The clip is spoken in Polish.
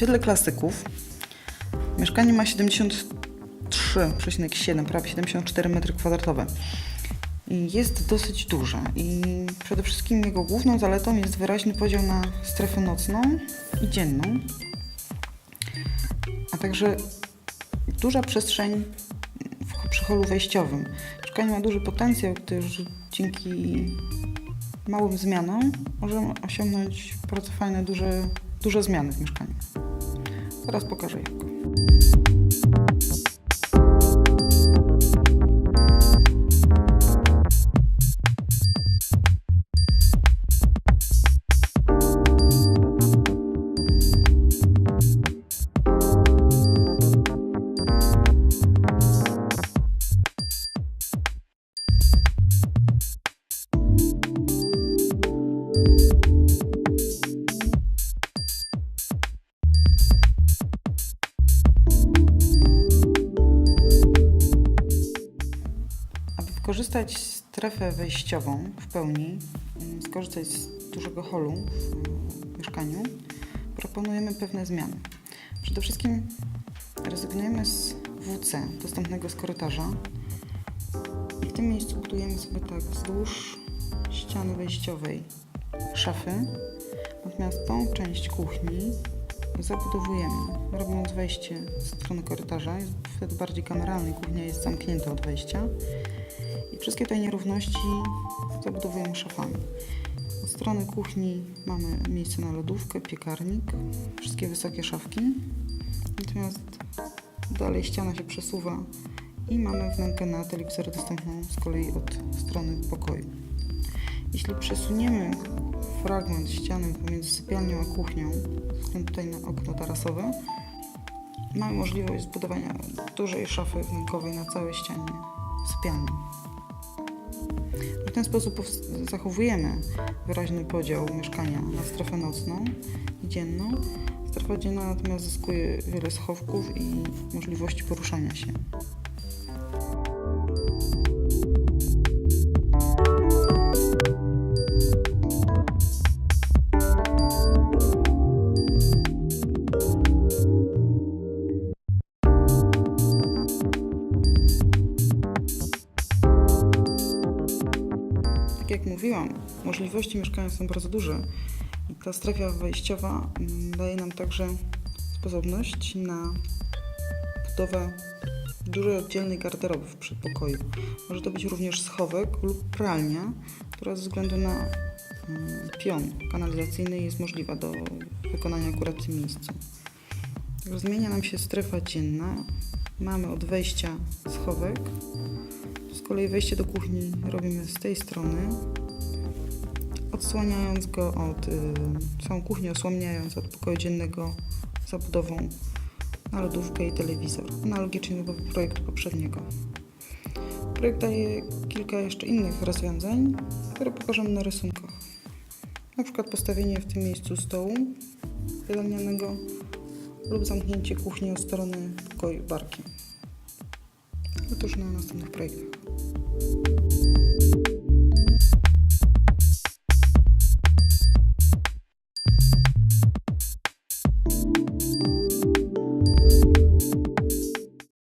osiedle klasyków. Mieszkanie ma 73,7, prawie 74 m2. I jest dosyć duże i przede wszystkim jego główną zaletą jest wyraźny podział na strefę nocną i dzienną, a także duża przestrzeń przy holu wejściowym. Mieszkanie ma duży potencjał, gdyż dzięki małym zmianom możemy osiągnąć bardzo fajne, duże, duże zmiany w mieszkaniu. Раз покажи. як. Wykorzystać strefę wejściową w pełni, mm, skorzystać z dużego holu w mieszkaniu, proponujemy pewne zmiany. Przede wszystkim rezygnujemy z WC dostępnego z korytarza. I w tym miejscu budujemy sobie tak wzdłuż ściany wejściowej szafy, natomiast tą część kuchni zabudowujemy, robiąc wejście z strony korytarza, jest wtedy bardziej kameralny, kuchnia jest zamknięta od wejścia wszystkie te nierówności zabudowujemy szafami. Od strony kuchni mamy miejsce na lodówkę, piekarnik, wszystkie wysokie szafki, natomiast dalej ściana się przesuwa i mamy wnękę na telewizor dostępną z kolei od strony pokoju. Jeśli przesuniemy fragment ściany pomiędzy sypialnią a kuchnią, tutaj na okno tarasowe, mamy możliwość zbudowania dużej szafy wnękowej na całej ścianie sypialni. W ten sposób zachowujemy wyraźny podział mieszkania na strefę nocną i dzienną. Strefa dzienna natomiast zyskuje wiele schowków i możliwości poruszania się. Mówiłam, możliwości mieszkania są bardzo duże i ta strefa wejściowa mm, daje nam także sposobność na budowę dużej oddzielnej garderoby w przedpokoju. Może to być również schowek lub pralnia, która ze względu na mm, pion kanalizacyjny jest możliwa do wykonania akurat w tym miejscu. Zmienia nam się strefa dzienna. Mamy od wejścia schowek, z kolei wejście do kuchni robimy z tej strony, odsłaniając go od, y, całą kuchnię osłaniając od pokoju dziennego zabudową na lodówkę i telewizor, analogicznie do projektu poprzedniego. Projekt daje kilka jeszcze innych rozwiązań, które pokażemy na rysunkach. Na przykład postawienie w tym miejscu stołu jadalnianego lub zamknięcie kuchni od strony pokoju barki. Otóż na następnych projektach.